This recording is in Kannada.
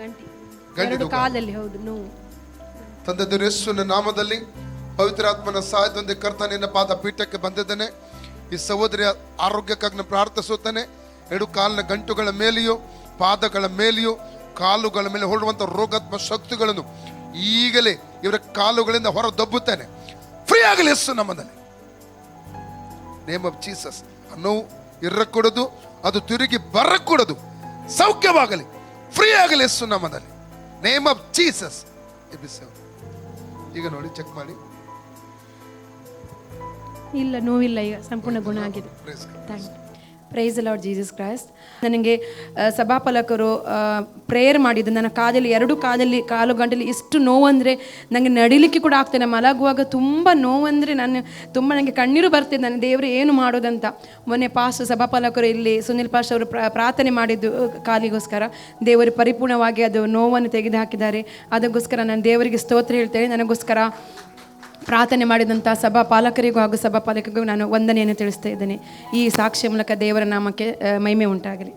ಗಂಟಿ. ಎರಡು ಕಾಲಲ್ಲಿ ಹೌದು ನೋವು. ತಂದೆ ಯೇಸುವಿನ ನಾಮದಲ್ಲಿ ಪವಿತ್ರಾತ್ಮನ ಸಹಾಯದೊಂದಿಗೆ ಕರ್ತ ನಿನ್ನ ಪಾದ ಪೀಠಕ್ಕೆ ಬಂದಿದ್ದೇನೆ. ಈ ಸಹೋದರಿಯ ಆರೋಗ್ಯಕ್ಕಾಗಿ ನಾನು ಪ್ರಾರ್ಥಿಸುತ್ತೇನೆ. ಎರಡು ಕಾಲಿನ ಗಂಟುಗಳ ಮೇಲೆಯೂ ಪಾದಗಳ ಮೇಲೆಯೂ ಕಾಲುಗಳ ಮೇಲೆ ಹೊರಡುವಂಥ ರೋಗಾತ್ಮ ಶಕ್ತಿಗಳನ್ನು ಈಗಲೇ ಇವರ ಕಾಲುಗಳಿಂದ ಹೊರ ದಬ್ಬುತ್ತೇನೆ ಫ್ರೀ ಆಗಲಿ ಯೇಸು ನಮ್ಮದಲ್ಲಿ ನೇಮ್ ಆಫ್ ಜೀಸಸ್ ನೋವು ಇರಕೂಡದು ಅದು ತಿರುಗಿ ಬರಕೂಡದು. ಸೌಖ್ಯವಾಗಲಿ ಫ್ರೀ ಆಗಲಿ ಎಸ್ಸು ನಮ್ಮದಲ್ಲಿ ನೇಮ್ ಆಫ್ ಜೀಸಸ್ ಈಗ ನೋಡಿ ಚೆಕ್ ಮಾಡಿ. ಇಲ್ಲ ನೋವಿಲ್ಲ ಈಗ ಸಂಪೂರ್ಣ ಗುಣ ಆಗಿದೆ. ಪ್ರೈಸ್ ಲಾರ್ಡ್ ಜೀಸಸ್ ಕ್ರೈಸ್ಟ್ ನನಗೆ ಸಭಾಪಾಲಕರು ಪ್ರೇಯರ್ ಮಾಡಿದ್ದು, ನನ್ನ ಕಾದಲ್ಲಿ, ಎರಡು ಕಾದಲ್ಲಿ, ಕಾಲು ಗಂಟಲಿ ಇಷ್ಟು ನೋವಂದರೆ ನನಗೆ ನಡಿಲಿಕ್ಕೆ ಕೂಡ ಆಗ್ತೇನೆ ಮಲಗುವಾಗ ತುಂಬ ನೋವಂದರೆ ನಾನು ತುಂಬ ನನಗೆ ಕಣ್ಣೀರು ಬರ್ತಿದೆ. ನಾನು ದೇವರು ಏನು ಮಾಡೋದಂತ. ಮೊನ್ನೆ ಪಾಸ್ ಸಭಾಪಾಲಕರು ಇಲ್ಲಿ ಸುನಿಲ್ ಪಾಸ್ ಅವರು ಪ್ರ- ಪ್ರಾರ್ಥನೆ ಮಾಡಿದ್ದು ಕಾಲಿಗೋಸ್ಕರ. ದೇವರು ಪರಿಪೂರ್ಣವಾಗಿ ಅದು ನೋವನ್ನು ತೆಗೆದು ಹಾಕಿದ್ದಾರೆ ಅದಕ್ಕೋಸ್ಕರ ನಾನು ದೇವರಿಗೆ ಸ್ತೋತ್ರ ಹೇಳ್ತೇನೆ. ನನಗೋಸ್ಕರ ಪ್ರಾರ್ಥನೆ ಮಾಡಿದಂಥ ಸಭಾ ಪಾಲಕರಿಗೂ ಹಾಗೂ ಸಭಾ ಪಾಲಕರಿಗೂ ನಾನು ವಂದನೆಯನ್ನು ತಿಳಿಸ್ತಾ ಇದ್ದೇನೆ. ಈ ಸಾಕ್ಷ್ಯ ಮೂಲಕ ದೇವರ ನಾಮಕ್ಕೆ ಮಹಿಮೆ ಉಂಟಾಗಲಿ.